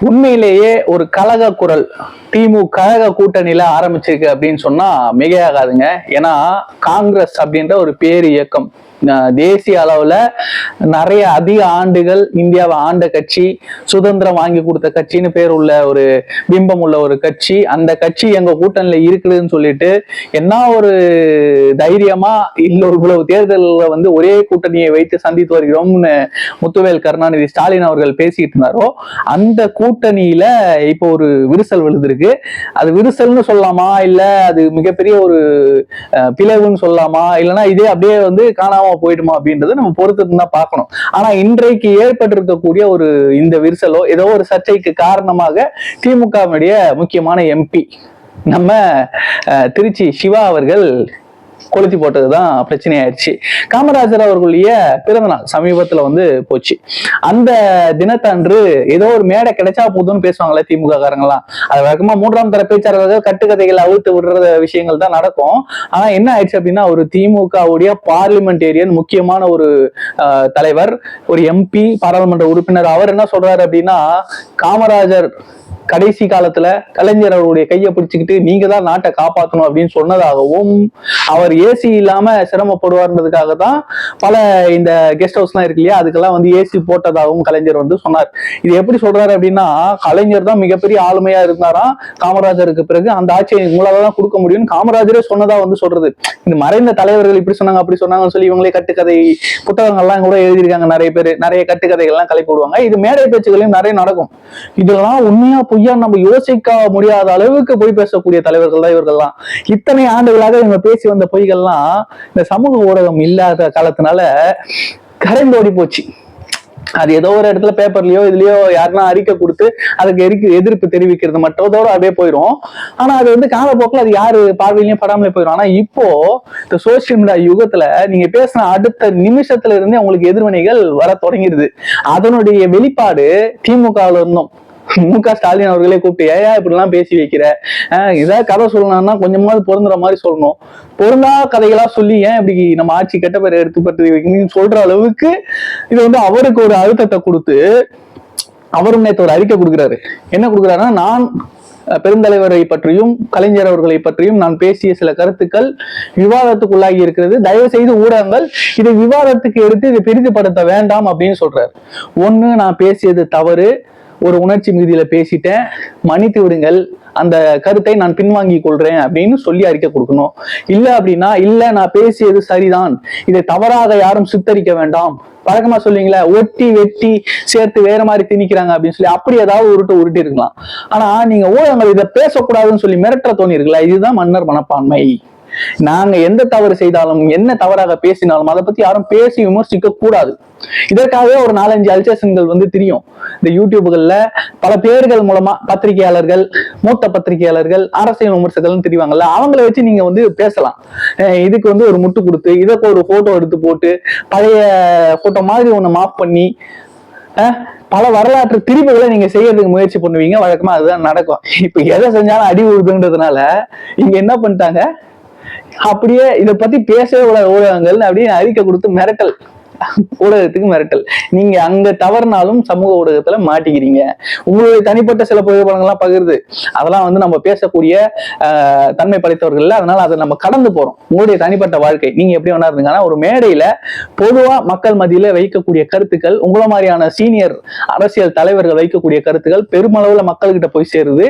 உண்மையிலேயே ஒரு கழக குரல் திமு கழக கூட்டணியில ஆரம்பிச்சிருக்கு அப்படின்னு சொன்னா மிகையாகாதுங்க. ஏன்னா காங்கிரஸ் அப்படின்ற ஒரு பேர் இயக்கம் தேசிய அளவுல நிறைய அதிக ஆண்டுகள் இந்தியாவை ஆண்ட கட்சி சுதந்திரம் வாங்கி கொடுத்த கட்சின்னு பேர் உள்ள ஒரு பிம்பம் உள்ள ஒரு கட்சி. அந்த கட்சி எங்க கூட்டணியில இருக்குதுன்னு சொல்லிட்டு என்ன ஒரு தைரியமா இல்ல இவ்வளவு தேர்தலில் வந்து ஒரே கூட்டணியை வைத்து சந்தித்து வருகிறோம்னு முத்துவேல் கருணாநிதி ஸ்டாலின் அவர்கள் பேசிட்டு இருந்தாரோ அந்த கூட்டணியில இப்போ ஒரு விரிசல் விழுந்திருக்கு. அது விரிசல்னு சொல்லலாமா? இல்ல அது மிகப்பெரிய ஒரு பிளவுன்னு சொல்லலாமா? இல்லைன்னா இதே அப்படியே வந்து காணாம போயிடுமா அப்படின்றத நம்ம பொறுத்து தான் பார்க்கணும். ஆனா இன்றைக்கு ஏற்பட்டிருக்கக்கூடிய ஒரு இந்த விரிசலோ ஏதோ ஒரு சர்ச்சைக்கு காரணமாக திமுகவினுடைய முக்கியமான எம்பி நம்ம அஹ், திருச்சி சிவா அவர்கள் கொளுத்தி போட்டதுதான் பிரச்சனை ஆயிடுச்சு காமராஜர் அவர்களுடைய பிறந்தநாள் சமீபத்துல வந்து போச்சு. அந்த தினத்தன்று ஏதோ ஒரு மேடை கிடைச்சா போதும்னு பேசுவாங்களே திமுக காரங்களாம் அது வழக்கமா மூன்றாம் தர பேச்சாளர்கள் கட்டுக்கதைகளை அவிழ்த்து விடுற விஷயங்கள் தான் நடக்கும். ஆனா என்ன ஆயிடுச்சு அப்படின்னா ஒரு திமுகவுடைய பார்லிமெண்டேரியன் முக்கியமான ஒரு ஆஹ், தலைவர் ஒரு எம்பி பாராளுமன்ற உறுப்பினர் அவர் என்ன சொல்றாரு அப்படின்னா காமராஜர் கடைசி காலத்துல கலைஞர் அவருடைய கையை பிடிச்சுக்கிட்டு நீங்க தான் நாட்டை காப்பாற்றணும் அப்படின்னு சொன்னதாகவும் அவர் ஏசி இல்லாம சிரமப்படுவார்ன்றதுக்காக தான் பல இந்த கெஸ்ட் ஹவுஸ் எல்லாம் இருக்கு இல்லையா? அதுக்கெல்லாம் வந்து ஏசி போட்டதாகவும் கலைஞர் வந்து சொன்னார். இது எப்படி சொல்றாரு அப்படின்னா கலைஞர் தான் மிகப்பெரிய ஆளுமையா இருந்தாராம் காமராஜருக்கு பிறகு அந்த ஆட்சியை உங்களால தான் கொடுக்க முடியும்னு காமராஜரே சொன்னதா வந்து சொல்றது. இந்த மறைந்த தலைவர்கள் இப்படி சொன்னாங்க அப்படி சொன்னாங்கன்னு சொல்லி இவங்களே கட்டுக்கதை புத்தகங்கள்லாம் கூட எழுதியிருக்காங்க நிறைய பேர். நிறைய கட்டுக்கதைகள்லாம் கலப்பி விடுவாங்க இது மேடை பேச்சுகளையும் நிறைய நடக்கும். இதெல்லாம் உண்மையா பொய்யா நம்ம யோசிக்க முடியாத அளவுக்கு பொய் பேசக்கூடிய தலைவர்கள் தான் இவர்கள்லாம். இத்தனை ஆண்டுகளாக இவங்க பேசி வந்த பொய்கள்லாம் இந்த சமூக ஊடகம் இல்லாத காலத்தினால கரைந்து ஓடி போச்சு. அது ஏதோ ஒரு இடத்துல பேப்பர்லயோ இதுலயோ யாருன்னா அறிக்கை கொடுத்து அதுக்கு எரிக்கு எதிர்ப்பு தெரிவிக்கிறது மட்டும் அப்படியே போயிடும் ஆனா அது வந்து காலப்போக்கில் அது யாரு பார்வையிலையும் படாமலே போயிடும் ஆனா இப்போ இந்த சோசியல் மீடியா யுகத்துல நீங்க பேசின அடுத்த நிமிஷத்துல இருந்தே உங்களுக்கு எதிர்வினைகள் வர தொடங்கிடுது. அதனுடைய வெளிப்பாடு திமுகவுல இருந்தோம் மு க ஸ்டாலின் அவர்களே கூப்பிட்டு ஏயா இப்படிலாம் பேசி வைக்கிற? ஆஹ் ஏதாவது கதை சொல்லணும்னா கொஞ்சமாவது பொருந்துற மாதிரி சொல்லணும். பொருந்தா கதைகளா சொல்லி ஏன் இப்படி நம்ம ஆட்சி கெட்ட பேர் எடுத்துப்பட்டு வைக்கணும்னு சொல்ற அளவுக்கு இது வந்து அவருக்கு ஒரு அழுத்தத்தை கொடுத்து அவரும் நேற்று ஒரு அறிக்கை கொடுக்குறாரு. என்ன கொடுக்குறாருன்னா நான் பெருந்தலைவரை பற்றியும் கலைஞர் அவர்களை பற்றியும் நான் பேசிய சில கருத்துக்கள் விவாதத்துக்குள்ளாகி இருக்கிறது. தயவு செய்து ஊடகங்கள் இதை விவாதத்துக்கு எடுத்து இதை பெரிதுபடுத்த வேண்டாம் அப்படின்னு சொல்றாரு. ஒன்று நான் பேசியது தவறு. ஒரு உணர்ச்சி மிகுதியில பேசிட்டேன். மன்னித்து விடுங்கள். அந்த கருத்தை நான் பின்வாங்கி கொள்றேன் அப்படின்னு சொல்லி அறிக்கை கொடுக்கணும். இல்ல அப்படின்னா இல்ல நான் பேசியது சரிதான். இதை தவறாக யாரும் சித்தரிக்க வேண்டாம். வழக்கமா சொல்லுவீங்களா ஒட்டி வெட்டி சேர்த்து வேற மாதிரி திணிக்கிறாங்க அப்படின்னு சொல்லி அப்படி ஏதாவது உருட்டு உருட்டி இருக்கலாம். ஆனா நீங்க ஊடகங்கள் இதை பேசக்கூடாதுன்னு சொல்லி மிரட்ட தோணி இருக்குல்ல? இதுதான் மன்னர் மனப்பான்மை. நாங்க எந்த தவறு செய்தாலும் என்ன தவறாக பேசினாலும் அதை பத்தி யாரும் பேசி விமர்சிக்க கூடாது. இதற்காகவே ஒரு நாலஞ்சு அல்சேஷன்கள் வந்து தெரியும். இந்த யூடியூப்கள்ல பல பேர்கள் மூலமா பத்திரிகையாளர்கள் மூத்த பத்திரிகையாளர்கள் அரசியல் விமர்சகர்கள் தெரிவாங்கல்ல அவங்கள வச்சு நீங்க வந்து பேசலாம். இதுக்கு வந்து ஒரு முட்டு கொடுத்து இதற்கு ஒரு போட்டோ எடுத்து போட்டு பழைய போட்டோ மாதிரி ஒண்ணு மாஃப் பண்ணி பல வரலாற்று திரிப்புகளை நீங்க செய்யறதுக்கு முயற்சி பண்ணுவீங்க. வழக்கமா அதுதான் நடக்கும். இப்ப எதை செஞ்சாலும் அடி உழுதுன்றதுனால இங்க என்ன பண்ணிட்டாங்க? அப்படியே இதை பத்தி பேசவே கூடாது. ஊடகங்கள் அப்படின்னு அறிக்கை கொடுத்து மிரட்டல். ஊடகத்துக்கு மிரட்டல். நீங்க அங்க தவறுனாலும் சமூக ஊடகத்துல மாட்டிக்கிறீங்க. உங்களுடைய தனிப்பட்ட சில புகைப்படங்கள்லாம் பகிர்ந்து அதெல்லாம் வந்து நம்ம பேசக்கூடிய தன்மை படைத்தவர்கள் இல்ல. அதனால அதை நம்ம கடந்து போறோம். உங்களுடைய தனிப்பட்ட வாழ்க்கை. நீங்க எப்படி வேணா இருந்தீங்கன்னா ஒரு மேடையில பொதுவா மக்கள் மத்தியில வைக்கக்கூடிய கருத்துக்கள் உங்களை மாதிரியான சீனியர் அரசியல் தலைவர்கள் வைக்கக்கூடிய கருத்துக்கள் பெருமளவுல மக்கள்கிட்ட போய் சேருது.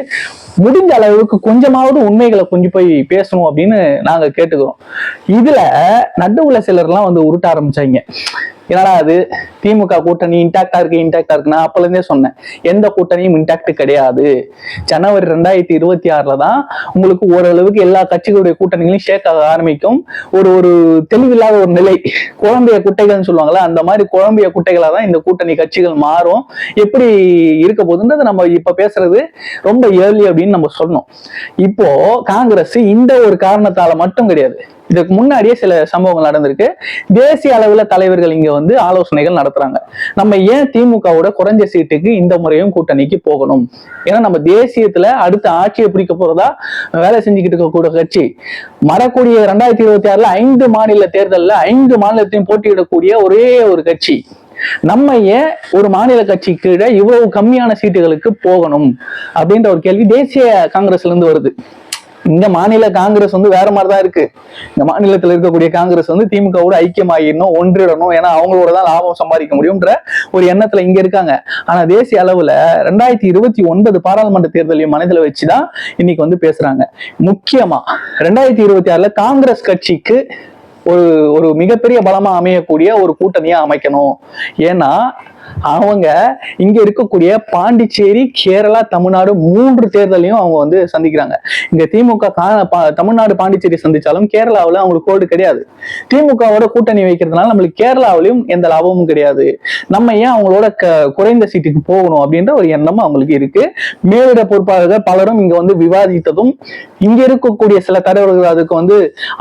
முடிஞ்ச அளவுக்கு கொஞ்சமாவது உண்மைகளை கொஞ்சம் போய் பேசணும் அப்படின்னு நாங்க கேட்டுக்கிறோம். இதுல நடுவுல சிலர்லாம் வந்து உருட்ட ஆரம்பிச்சாங்க. என்னடா அது? திமுக கூட்டணி இன்டாக்டா இருக்கு இன்டாக்டா இருக்கு நான் அப்பல இருந்தே சொன்னேன். எந்த கூட்டணியும் இன்டாக்ட் கிடையாது. ஜனவரி ரெண்டாயிரத்தி இருபத்தி ஆறுல தான் உங்களுக்கு ஓரளவுக்கு எல்லா கட்சிகளுடைய கூட்டணிகளையும் ஷேக் ஆக ஆரம்பிக்கும். ஒரு ஒரு தெளிவில்லாத ஒரு நிலை. குழம்பிய குட்டைகள்னு சொல்லுவாங்களா அந்த மாதிரி குழம்பிய குட்டைகளா தான் இந்த கூட்டணி கட்சிகள் மாறும். எப்படி இருக்க போகுதுன்றது நம்ம இப்ப பேசுறது ரொம்ப ஏர்லி அப்படின்னு நம்ம சொன்னோம். இப்போ காங்கிரஸ் இந்த ஒரு காரணத்தால மட்டும் கிடையாது. இதுக்கு முன்னாடியே சில சம்பவங்கள் நடந்திருக்கு. தேசிய அளவுல தலைவர்கள் இங்க வந்து ஆலோசனைகள் நடத்துறாங்க. நம்ம ஏன் திமுகவோட குறைஞ்ச சீட்டுக்கு இந்த முறையும் கூட்டணிக்கு போகணும்? ஏன்னா நம்ம தேசியத்துல அடுத்த ஆட்சியை பிடிக்க போறதா வேலை செஞ்சுக்கிட்டு இருக்கக்கூடிய கட்சி. வரக்கூடிய ரெண்டாயிரத்தி இருபத்தி ஆறுல ஐந்து மாநில தேர்தல்ல ஐந்து மாநிலத்தையும் போட்டியிடக்கூடிய ஒரே ஒரு கட்சி. நம்ம ஏன் ஒரு மாநில கட்சி கீழே இவ்வளவு கம்மியான சீட்டுகளுக்கு போகணும்? அப்படின்ற ஒரு கேள்வி தேசிய காங்கிரஸ்ல இருந்து வருது. இந்த மாநில காங்கிரஸ் வந்து வேற மாதிரி தான் இருக்கு. இந்த மாநிலத்தில் இருக்கக்கூடிய காங்கிரஸ் வந்து திமுகவோட ஐக்கியமாகிடணும் ஒன்றிடணும் ஏன்னா அவங்களோட தான் லாபம் சம்பாதிக்க முடியும்ன்ற ஒரு எண்ணத்துல இங்க இருக்காங்க. ஆனா தேசிய அளவுல ரெண்டாயிரத்தி இருபத்தி ஒன்பது பாராளுமன்ற தேர்தலையும் மனதில் வச்சுதான் இன்னைக்கு வந்து பேசுறாங்க. முக்கியமா ரெண்டாயிரத்தி இருபத்தி ஆறுல காங்கிரஸ் கட்சிக்கு ஒரு ஒரு மிகப்பெரிய பலமா அமையக்கூடிய ஒரு கூட்டணியா அமைக்கணும். ஏன்னா அவங்க இங்க இருக்கக்கூடிய பாண்டிச்சேரி கேரளா தமிழ்நாடு மூன்று தேர்தலையும் அவங்க வந்து சந்திக்கிறாங்க. இங்க திமுக தமிழ்நாடு பாண்டிச்சேரி சந்திச்சாலும் கேரளாவில் அவங்களுக்கு கோடு கிடையாது. திமுகவோட கூட்டணி வைக்கிறதுனால நம்மளுக்கு கேரளாவிலையும் எந்த லாபமும் கிடையாது. நம்ம ஏன் அவங்களோட குறைந்த சீட்டுக்கு போகணும் அப்படின்ற ஒரு எண்ணம் அவங்களுக்கு இருக்கு. மேலிட பொறுப்பாளர்கள் பலரும் இங்க வந்து விவாதித்ததும் இங்க இருக்கக்கூடிய சில தலைவர்கள் அதுக்கு வந்து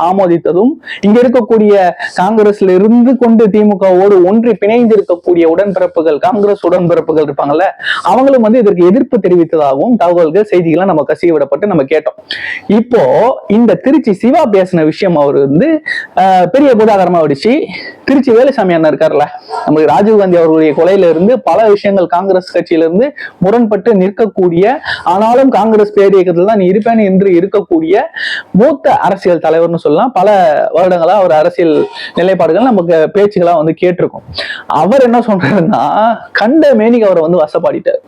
ஆமோதித்ததும் இங்க இருக்கக்கூடிய காங்கிரஸ்ல இருந்து கொண்டு திமுகவோடு ஒன்றி பிணைந்து இருக்கக்கூடிய உடன்பிறப்புகள் காங்கிரஸ் உடன்பிறப்புகள் இருப்பாங்கல்ல அவங்களும் வந்து இதற்கு எதிர்ப்பு தெரிவித்ததாகவும் தகவல்கள் செய்திகள்லாம் நம்ம கசிய விடப்பட்டு நம்ம கேட்டோம். இப்போ இந்த திருச்சி சிவா பேசின விஷயம் அவர் வந்து பெரிய பூதாகரமா வடிச்சு திருச்சி வேலுசாமி அண்ணன் இருக்கார்ல நமக்கு ராஜீவ்காந்தி அவர்களுடைய கொலையில இருந்து பல விஷயங்கள் காங்கிரஸ் கட்சியில இருந்து முரண்பட்டு நிற்கக்கூடிய ஆனாலும் காங்கிரஸ் பேரியக்கத்தில் தான் நீ இருப்பேன் என்று இருக்கக்கூடிய மூத்த அரசியல் தலைவர்னு சொல்லலாம். பல வருடங்களா அவர் அரசியல் நிலைப்பாடுகள் நமக்கு பேச்சுகளா வந்து கேட்டிருக்கோம். அவர் என்ன சொல்றாருன்னா கண்ட மேனிக்கு அவரை வந்து வசப்பாடிட்டார்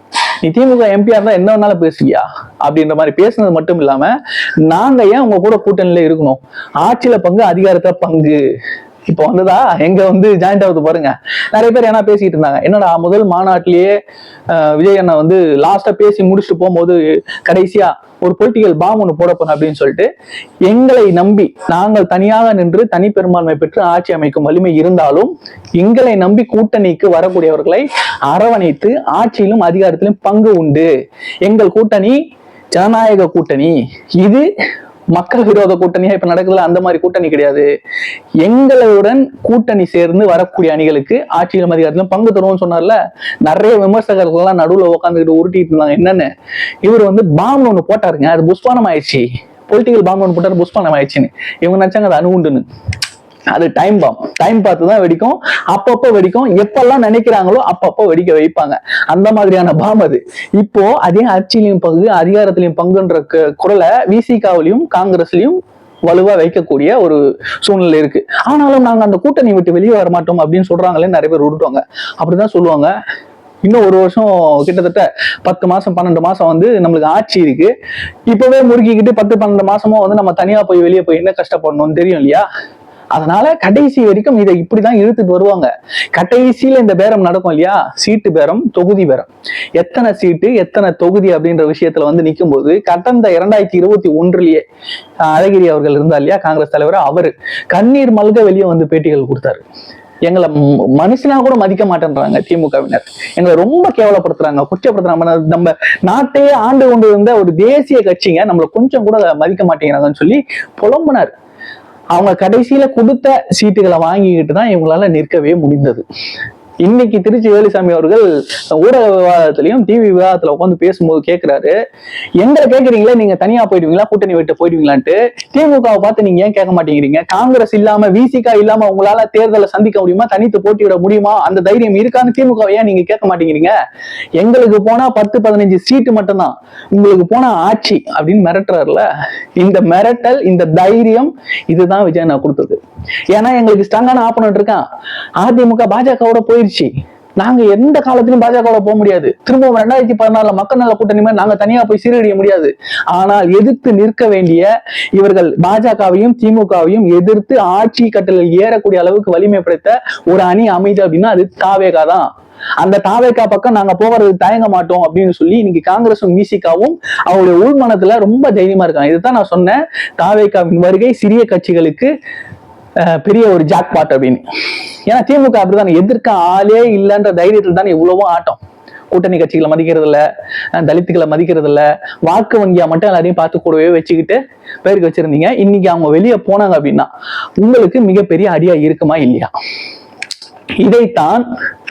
நீ திமுக எம்பியா இருந்தா என்ன வேணாலும் பேசுவியா? அப்படின்ற மாதிரி பேசுனது மட்டும் இல்லாம நாங்க ஏன் உங்க கூட கூட்டணியில இருக்கணும்? ஆட்சியில பங்கு அதிகாரத்துல பங்கு. இப்போ வந்ததா? எங்க வந்து ஜாயிண்ட் ஆகுது பாருங்க. நிறைய பேர் என்ன பேசிட்டு இருந்தாங்க. என்னடா முதல் மாநாட்டிலேயே விஜய் அண்ணா வந்து லாஸ்டா பேசி முடிச்சுட்டு போகும்போது கடைசியா ஒரு பொலிட்டிக்கல் பாம் ஒன்று போட போறோம் அப்படின்னு சொல்லிட்டு எங்களை நம்பி நாங்கள் தனியாக நின்று தனி பெரும்பான்மை பெற்று ஆட்சி அமைக்கும் வலிமை இருந்தாலும் எங்களை நம்பி கூட்டணிக்கு வரக்கூடியவர்களை அரவணைத்து ஆட்சியிலும் அதிகாரத்திலும் பங்கு உண்டு. எங்கள் கூட்டணி ஜனநாயக கூட்டணி. இது மக்கள் விரோத கூட்டணியா இப்ப நடக்குதுல அந்த மாதிரி கூட்டணி கிடையாது. எங்களுடன் கூட்டணி சேர்ந்து வரக்கூடிய அணிகளுக்கு ஆட்சியிலும் அதிகாரத்திலும் பங்கு தருவோம்னு சொன்னார்ல. நிறைய விமர்சகர்கள் எல்லாம் நடுவுல உட்காந்துக்கிட்டு உருட்டிட்டு இருந்தாங்க. என்னன்னு? இவர் வந்து பாம் ஒண்ணு போட்டாருங்க. அது புஷ்பானம் ஆயிடுச்சு. பொலிட்டிக்கல் பாம்பு ஒன்று போட்டாரு புஷ்பானம் ஆயிடுச்சுன்னு. இவங்க நினைச்சாங்க அது அணுகுண்டுன்னு அது டைம் பாம் டைம் பார்த்து தான் வெடிக்கும். அப்பப்போ வெடிக்கும். எப்பெல்லாம் நினைக்கிறாங்களோ அப்பப்போ வெடிக்க வைப்பாங்க. அந்த மாதிரியான பாம் அது. இப்போ அதே ஆட்சியிலையும் பங்கு அதிகாரத்திலையும் பங்குன்ற குரலை விசிகாவிலையும் காங்கிரஸ்லயும் வலுவா வைக்கக்கூடிய ஒரு சூழ்நிலை இருக்கு. ஆனாலும் நாங்க அந்த கூட்டணி விட்டு வெளியே வர மாட்டோம் அப்படின்னு சொல்றாங்களே நிறைய பேர் விட்டுவாங்க அப்படிதான் சொல்லுவாங்க. இன்னும் ஒரு வருஷம் கிட்டத்தட்ட பத்து மாசம் பன்னெண்டு மாசம் வந்து நம்மளுக்கு ஆட்சி இருக்கு. இப்பவே முறுக்கிக்கிட்டு பத்து பன்னெண்டு மாசமும் வந்து நம்ம தனியா போய் வெளியே போய் என்ன கஷ்டப்படணும்னு தெரியும் இல்லையா? அதனால கடைசி வரைக்கும் இதை இப்படிதான் இழுத்துட்டு வருவாங்க. கடைசியில இந்த பேரம் நடக்கும் இல்லையா? சீட்டு பேரம் தொகுதி பேரம். எத்தனை சீட்டு எத்தனை தொகுதி அப்படின்ற விஷயத்துல வந்து நிக்கும்போது கடந்த இரண்டாயிரத்தி இருபத்தி ஒன்றுலயே அழகிரி அவர்கள் இருந்தார் இல்லையா? காங்கிரஸ் தலைவர் அவரு கண்ணீர் மல்க வெளியே வந்து பேட்டிகள் கொடுத்தாரு. எங்களை ம- மனுஷனா கூட மதிக்க மாட்டேன்றாங்க திமுகவினர். எங்களை ரொம்ப கேவலப்படுத்துறாங்க குற்றப்படுத்துறாங்க. நம்ம- நம்ம நாட்டையே ஆண்டு கொண்டு இருந்த ஒரு தேசிய கட்சிங்க நம்மளை கொஞ்சம் கூட மதிக்க மாட்டேங்கிறாங்கன்னு சொல்லி புலம்புனார். அவங்க கடைசியில கொடுத்த சீட்டுகளை வாங்கிக்கிட்டு தான் இவங்களால நிற்கவே முடிந்தது. இன்னைக்கு திருச்சி வேலுசாமி அவர்கள் ஊடக விவாதத்திலையும் டிவி விவாதத்துல உட்காந்து பேசும்போது கேட்கிறாரு எங்களை கேட்கறீங்களே நீங்க தனியா போயிடுவீங்களா கூட்டணி விட்டு போயிடுவீங்களான்ட்டு. திமுகவை பார்த்து நீங்க ஏன் கேட்க மாட்டேங்கிறீங்க? காங்கிரஸ் இல்லாம விசிகா இல்லாம உங்களால தேர்தலை சந்திக்க முடியுமா தனித்து போட்டியிட முடியுமா? அந்த தைரியம் இருக்கான்னு திமுக ஏன் நீங்க கேட்க மாட்டேங்கிறீங்க? எங்களுக்கு போனா பத்து பதினஞ்சு சீட்டு மட்டும்தான். உங்களுக்கு போனா ஆட்சி அப்படின்னு மிரட்டுறாருல இந்த மிரட்டல் இந்த தைரியம் இதுதான் விஜய் நான் ஏன்னா எங்களுக்கு ஸ்ட்ராங்கான ஆப்பனண்ட் இருக்கான். அதிமுக பாஜகவோட போயிருச்சு. நாங்க எந்த காலத்திலும் பாஜகவோட போக முடியாது. திரும்பவும் ரெண்டாயிரத்தி பதினாலுல மக்கள் நல கூட்டணி மாதிரி நாங்க தனியா போய் சீரடிய முடியாது. ஆனால் எதிர்த்து நிற்க வேண்டிய இவர்கள் பாஜகவையும் திமுகவையும் எதிர்த்து ஆட்சி கட்டளில் ஏறக்கூடிய அளவுக்கு வலிமைப்படுத்த ஒரு அணி அமைது அப்படின்னா அது தாவேகா தான். அந்த தாவேக்கா பக்கம் நாங்க போகிறது தயங்க மாட்டோம் அப்படின்னு சொல்லி இன்னைக்கு காங்கிரஸும் விசிகாவும் அவங்களுடைய உள்மனத்துல ரொம்ப தைரியமா இருக்காங்க. இதுதான் நான் சொன்னேன். தாவேக்காவின் வருகை சிறிய கட்சிகளுக்கு பெரிய ஒரு ஜாக்பாட் அப்படின்னு. ஏன்னா திமுக அப்படிதான் எதிர்க்க ஆளே இல்லைன்ற தைரியத்தில் தான் இவ்வளவோ ஆட்டம். கூட்டணி கட்சிகளை மதிக்கிறது இல்ல தலித்துகளை மதிக்கிறது இல்ல வாக்கு வங்கியா மட்டும் எல்லாரையும் பார்த்து கூடவே வச்சுக்கிட்டு பேருக்கு வச்சிருந்தீங்க. இன்னைக்கு அவங்க வெளியே போனாங்க அப்படின்னா உங்களுக்கு மிகப்பெரிய அடியா இருக்குமா இல்லையா? இதைத்தான்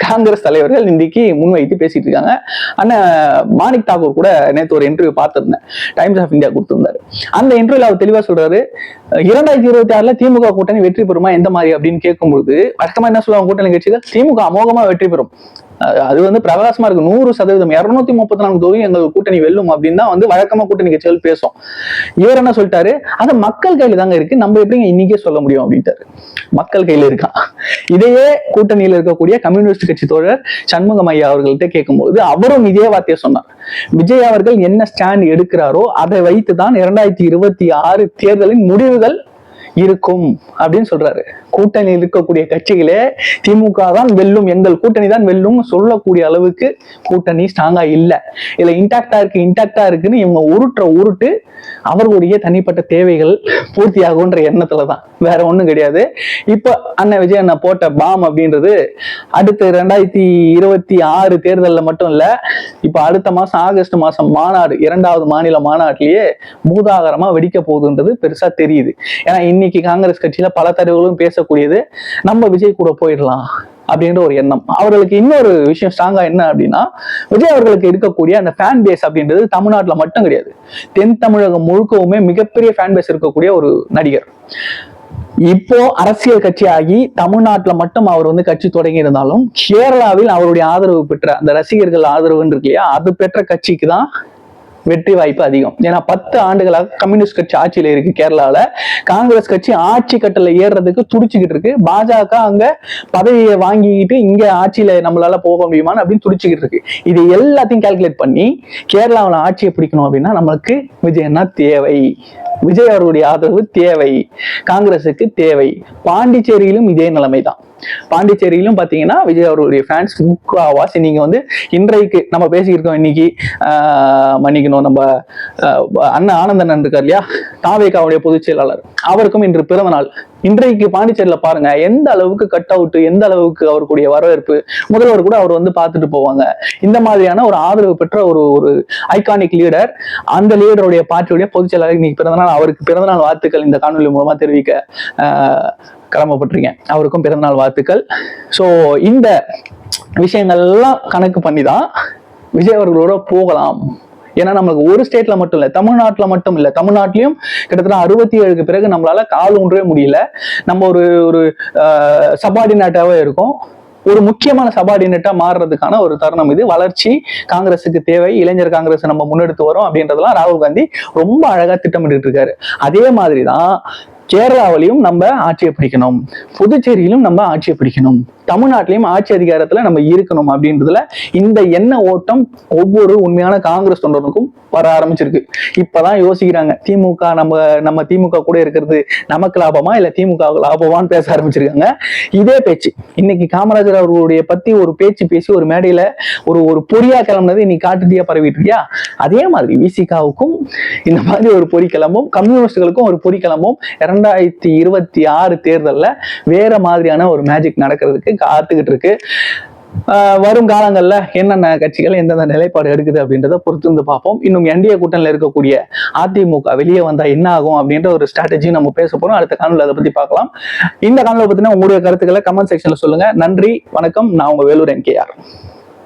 காங்கிரஸ் தலைவர்கள் இன்னைக்கு முன்வைத்து பேசிட்டு இருக்காங்க அண்ணா மாணிக் தாக்கூர் கூட நேற்று ஒரு இன்டர்வியூ பார்த்திருந்தேன். டைம்ஸ் ஆஃப் இந்தியா கொடுத்திருந்தாரு. அந்த இன்டர்வியூல அவர் தெளிவா சொல்றாரு இரண்டாயிரத்தி இருபத்தி ஆறுல திமுக கூட்டணி வெற்றி பெறுமா எந்த மாதிரி அப்படின்னு கேட்கும்போது வழக்கமா என்ன சொல்லுவாங்க கூட்டணி கட்சிகள்? திமுக அமோகமா வெற்றி பெறும். அது- வந்து பிரகாசமா இருக்கு. நூறு சதவீதம் இருநூத்தி முப்பத்தி நான்கு தொகுதி எங்களுக்கு கூட்டணி வெல்லும் அப்படின்னு தான் வந்து வழக்கமா கூட்டணி கட்சிகள் பேசும். இவர் என்ன சொல்லிட்டாரு? அது மக்கள் கையில தாங்க இருக்கு. நம்ம எப்படிங்க இன்னைக்கே சொல்ல முடியும் அப்படின்ட்டாரு. மக்கள் கையில இருக்கான் இதையே கூட்டணியில் இருக்கக்கூடிய கம்யூனிஸ்ட் கட்சி தோழர் சண்முகம் ஐயா அவர்கள்ட்ட கேட்கும்போது அவரும் இதே வார்த்தையை சொன்னார். விஜய் அவர்கள் என்ன ஸ்டாண்ட் எடுக்கிறாரோ அதை வைத்து தான் இரண்டாயிரத்தி இருபத்தி ஆறு தேர்தலின் முடிவுகள் இருக்கும் அப்படின்னு சொல்றாரு. கூட்டணியில் இருக்கக்கூடிய கட்சிகளே திமுக தான் வெல்லும் எங்கள் கூட்டணி தான் வெல்லும் சொல்லக்கூடிய அளவுக்கு கூட்டணி ஸ்ட்ராங்கா இல்ல. இதுல இன்டாக்டா இருக்கு இன்டாக்டா இருக்குன்னு இவங்க உருட்டுற உருட்டு அவர்களுடைய தனிப்பட்ட தேவைகள் பூர்த்தி ஆகுன்ற எண்ணத்துல தான் வேற ஒண்ணும் கிடையாது. இப்ப அண்ணன் விஜய் அண்ணா போட்ட பாம் அப்படின்றது அடுத்த ரெண்டாயிரத்தி இருபத்தி ஆறு தேர்தலில் மட்டும் இல்ல இப்ப அடுத்த மாசம் ஆகஸ்ட் மாசம் மாநாடு இரண்டாவது மாநில மாநாட்டிலேயே மூதாகரமா வெடிக்க போகுதுன்றது பெருசா தெரியுது. ஏன்னா இன்னைக்கு இன்னைக்கு காங்கிரஸ் கட்சியில பல தலைவர்களும் பேசக்கூடியது நம்ம விஜய் கூட போயிடலாம் அப்படின்ற ஒரு எண்ணம். அவர்களுக்கு இன்னொரு விஷயம் ஸ்ட்ராங்கா என்ன அப்படின்னா விஜய் அவர்களுக்கு இருக்கக்கூடிய அந்த ஃபேன் பேஸ் அப்படின்றது தமிழ்நாட்டில் மட்டும் கிடையாது. தென் தமிழகம் முழுக்கவுமே மிகப்பெரிய ஃபேன் பேஸ் இருக்கக்கூடிய ஒரு நடிகர். இப்போ அரசியல் கட்சி ஆகி தமிழ்நாட்டுல மட்டும் அவர் வந்து கட்சி தொடங்கி இருந்தாலும் கேரளாவில் அவருடைய ஆதரவு பெற்ற அந்த ரசிகர்கள் ஆதரவுன்னு இருக்கு இல்லையா அது பெற்ற கட்சிக்கு தான் வெற்றி வாய்ப்பு அதிகம். ஏன்னா பத்து ஆண்டுகளாக கம்யூனிஸ்ட் கட்சி ஆட்சியில இருக்கு கேரளாவில் காங்கிரஸ் கட்சி ஆட்சி கட்டளை ஏறுறதுக்கு துடிச்சுக்கிட்டு இருக்கு. பாஜக அங்க பதவியை வாங்கிக்கிட்டு இங்க ஆட்சியில நம்மளால போக முடியுமான்னு அப்படின்னு துடிச்சுக்கிட்டு இருக்கு. இது எல்லாத்தையும் கால்குலேட் பண்ணி கேரளாவில் ஆட்சியை பிடிக்கணும் அப்படின்னா நம்மளுக்கு விஜயன்னா தேவை. விஜய் அவர்களுடைய ஆதரவு தேவை. காங்கிரஸுக்கு தேவை. பாண்டிச்சேரியிலும் இதே நிலைமை தான் பாண்டிச்சேரியிலும் பாத்தீங்கன்னா விஜய் அவருடைய ஃபேன்ஸ் முக்காவாசி நீங்க வந்து இன்றைக்கு நம்ம பேசியிருக்கோம் இன்னைக்கு ஆஹ் மன்னிக்கணும் நம்ம அண்ணன் ஆனந்தன் இருக்கார் இல்லையா? தாவேகாவுடைய பொதுச் செயலாளர். அவருக்கும் இன்று பிறந்த நாள். இன்றைக்கு பாண்டிச்சேரியில பாருங்க எந்த அளவுக்கு கட் அவுட் எந்த அளவுக்கு அவருக்குடைய வரவேற்பு முதல்வர் கூட அவர் வந்து பார்த்துட்டு போவாங்க. இந்த மாதிரியான ஒரு ஆதரவு பெற்ற ஒரு ஒரு ஐகானிக் லீடர் அந்த லீடருடைய பார்ட்டியுடைய பொதுச் செயலாளர் இன்னைக்கு பிறந்தநாள் அவருக்கு பிறந்தநாள் வாழ்த்துக்கள் இந்த காணொலி மூலமா தெரிவிக்க. ஆஹ், கடமைப்பட்டிருக்கேன் அவருக்கும் பிறந்தநாள் வாழ்த்துக்கள். ஸோ இந்த விஷயங்கள் எல்லாம் கணக்கு பண்ணி தான் விஜய் அவர்களோட போகலாம். ஏன்னா நம்மளுக்கு ஒரு ஸ்டேட்ல மட்டும் இல்லை தமிழ்நாட்டில் மட்டும் இல்லை தமிழ்நாட்டிலையும் கிட்டத்தட்ட அறுபத்தி ஏழுக்கு பிறகு நம்மளால கால் ஊன்றவே முடியல. நம்ம ஒரு ஒரு சபார்டினேட்டாவே இருக்கும். ஒரு முக்கியமான சபார்டினேட்டா மாறுறதுக்கான ஒரு தருணம் இது. வளர்ச்சி காங்கிரஸுக்கு தேவை இளைஞர் காங்கிரஸ் நம்ம முன்னெடுத்து வரோம் அப்படின்றதெல்லாம் ராகுல் காந்தி ரொம்ப அழகா திட்டமிட்டு இருக்காரு. அதே மாதிரி தான் கேரளாவிலையும் நம்ம ஆட்சியை பிடிக்கணும். புதுச்சேரியிலும் நம்ம ஆட்சியை பிடிக்கணும். தமிழ்நாட்டிலையும் ஆட்சி அதிகாரத்துல நம்ம இருக்கணும் அப்படின்றதுல இந்த எண்ண ஓட்டம் ஒவ்வொரு உண்மையான காங்கிரஸ் தொண்டர்களுக்கும் வர ஆரம்பிச்சிருக்கு. இப்பதான் யோசிக்கிறாங்க திமுக நம்ம நம்ம திமுக கூட இருக்கிறது நமக்கு லாபமா இல்ல திமுக லாபமான்னு பேச ஆரம்பிச்சிருக்காங்க. இதே பேச்சு இன்னைக்கு காமராஜர் அவர்களுடைய பத்தி ஒரு பேச்சு பேசி ஒரு மேடையில ஒரு ஒரு பொறியா கிளம்புனது இன்னைக்கு காட்டுத்தியா பரவிட்டு இருக்கியா அதே மாதிரி விசிகாவுக்கும் இந்த மாதிரி ஒரு பொறி கிளம்பும் கம்யூனிஸ்டுகளுக்கும் ஒரு பொறி கிளம்பும். இரண்டாயிரத்தி இருபத்தி ஆறு தேர்தலில் வேற மாதிரியான ஒரு மேஜிக் நடக்கிறதுக்கு காத்துக்கிட்டு இருக்கு. வரும் காலங்கள்ல என்னென்ன கட்சிகள் எந்தெந்த நிலைப்பாடு எடுக்குது அப்படின்றத பொறுத்து வந்து பார்ப்போம். இன்னும் என்டிஏ கூட்டணியில் இருக்கக்கூடிய அதிமுக வெளியே வந்தா என்ன ஆகும் அப்படின்ற ஒரு ஸ்ட்ராட்டஜி நம்ம பேச போறோம். அடுத்த காணொலி அதை பத்தி பார்க்கலாம். இந்த காணொலி பத்தின உங்களுடைய கருத்துக்களை கமெண்ட் செக்ஷன்ல சொல்லுங்க. நன்றி வணக்கம். நான் உங்க வேலூர் என்கேஆர்.